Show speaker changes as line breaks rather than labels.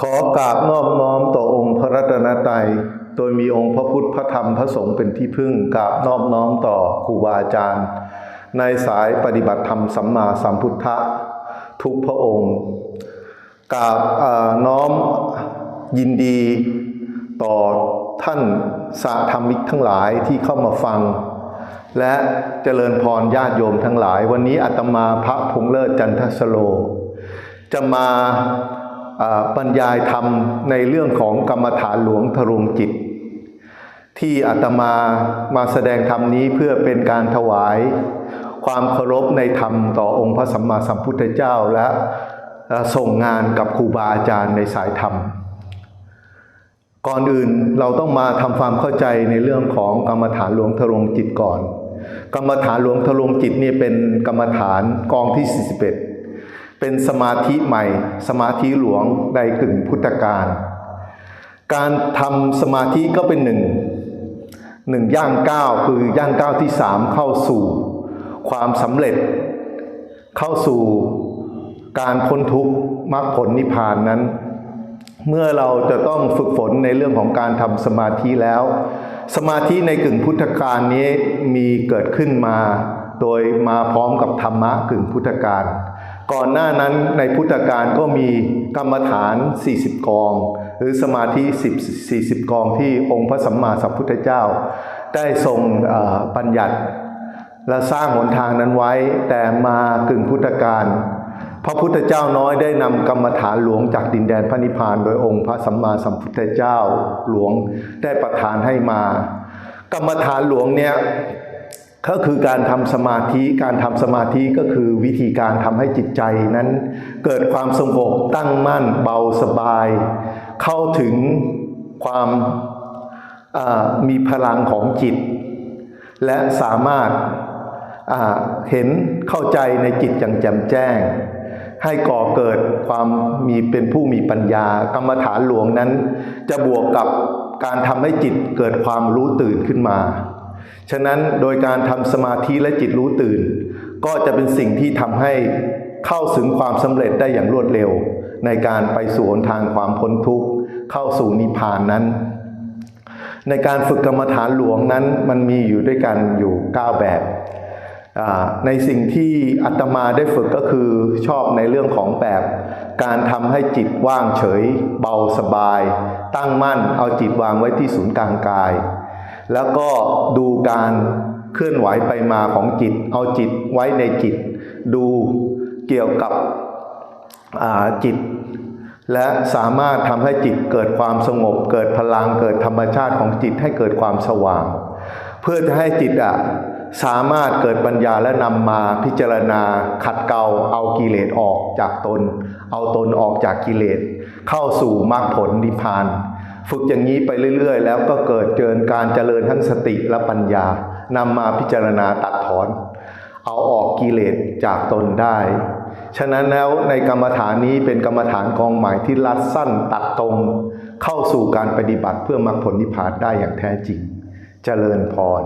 ขอกราบนอบน้อมต่อองค์พระรัตนตรัย โดยมีองค์พระพุทธพระธรรมพระสงฆ์เป็นที่พึ่งกราบนอบน้อมต่อครูบาอาจารย์ ในสายปฏิบัติธรรมสัมมาสัมพุทธะทุกพระองค์กราบน้อมยินดีต่อท่านสาธรรมิกทั้งหลายที่เข้ามาฟัง และเจริญพรญาติโยมทั้งหลาย วันนี้อาตมาพระพงเลิศจันทสโล จะมา บรรยายธรรมในเรื่องของกรรมฐานหลวงทรุงจิต ที่อาตมามาแสดงธรรมนี้เพื่อเป็นการถวาย ความเคารพในธรรมต่อองค์พระสัมมาสัมพุทธเจ้าและส่งงานกับครูบาอาจารย์ในสายธรรม ก่อนอื่นเราต้องมาทำความเข้าใจในเรื่องของกรรมฐานหลวงทรงจิตก่อน กรรมฐานหลวงทรงจิตนี่เป็นกรรมฐานกองที่ 41 เป็นสมาธิใหม่ สมาธิหลวงในกึ่งพุทธกาลการทำสมาธิก็เป็นหนึ่งหนึ่งย่างก้าวคือย่างก้าวที่สามเข้าสู่ความสำเร็จ เข้าสู่การพ้นทุกข์มรรคผลนิพพานนั้น เมื่อเราจะต้องฝึกฝนในเรื่องของการทำสมาธิแล้ว สมาธิในกึ่งพุทธกาลนี้มีเกิดขึ้นมา โดยมาพร้อมกับธรรมะกึ่งพุทธกาล ก่อนหน้านั้นในพุทธกาลก็มีกรรมฐาน 40 กอง หรือสมาธิ10 40 กองที่องค์พระสัมมาสัมพุทธเจ้า ได้ทรงเอ่อบัญญัติ และสร้างหนทางนั้นไว้แต่มากึ่งพุทธกาลพระพุทธเจ้าน้อยได้นำกรรมฐานหลวงจากดินแดนพระนิพพานโดยองค์พระสัมมาสัมพุทธเจ้าหลวงได้ประทานให้มา กรรมฐานหลวงเนี่ย ก็คือการทำสมาธิ การทำสมาธิก็คือวิธีการทำให้จิตใจนั้น เกิดความสงบตั้งมั่นเบาสบาย เข้าถึงความมีพลังของจิต และสามารถเห็นเข้าใจในจิตอย่างแจ่มแจ้ง ให้ก่อเกิดความมีเป็นผู้มีปัญญากรรมฐานหลวงนั้น จะบวกกับการทำให้จิตเกิดความรู้ตื่นขึ้นมา ฉะนั้นโดยการทำสมาธิและจิตรู้ตื่น ก็จะเป็นสิ่งที่ทำให้เข้าถึงความสำเร็จได้อย่างรวดเร็ว ในการไปสู่หนทางความพ้นทุกข์ เข้าสู่นิพพานนั้น ในการฝึกกรรมฐานหลวงนั้นมันมีอยู่ด้วยกันอยู่ 9 แบบ ในสิ่งที่อาตมาได้ฝึกก็คือชอบในเรื่องของแบบ การทำให้จิตว่างเฉย เบาสบาย ตั้งมั่นเอาจิตวางไว้ที่ศูนย์กลางกาย แล้วก็ดูการเคลื่อนไหวไปมาของจิต เอาจิตไว้ในจิต ดูเกี่ยวกับจิต และสามารถทำให้จิตเกิดความสงบ เกิดพลังเกิดธรรมชาติของจิตให้เกิดความสว่าง เพื่อจะให้จิตอะสามารถเกิดปัญญาและนำมาพิจารณาขัดเกลาเอากิเลสออกจากตน เอาตนออกจากกิเลส เข้าสู่มรรคผลนิพพาน ฝึกอย่างนี้ไปเรื่อยๆ แล้วก็เกิดเจริญการเจริญทั้งสติและปัญญานำมาพิจารณาตัดถอน เอาออกกิเลสจากตนได้ ฉะนั้นแล้วในกรรมฐานนี้เป็นกรรมฐานกองใหม่ที่รัดสั้นตัดตรง เข้าสู่การปฏิบัติเพื่อมรรคผลนิพพานได้อย่างแท้จริง เจริญพร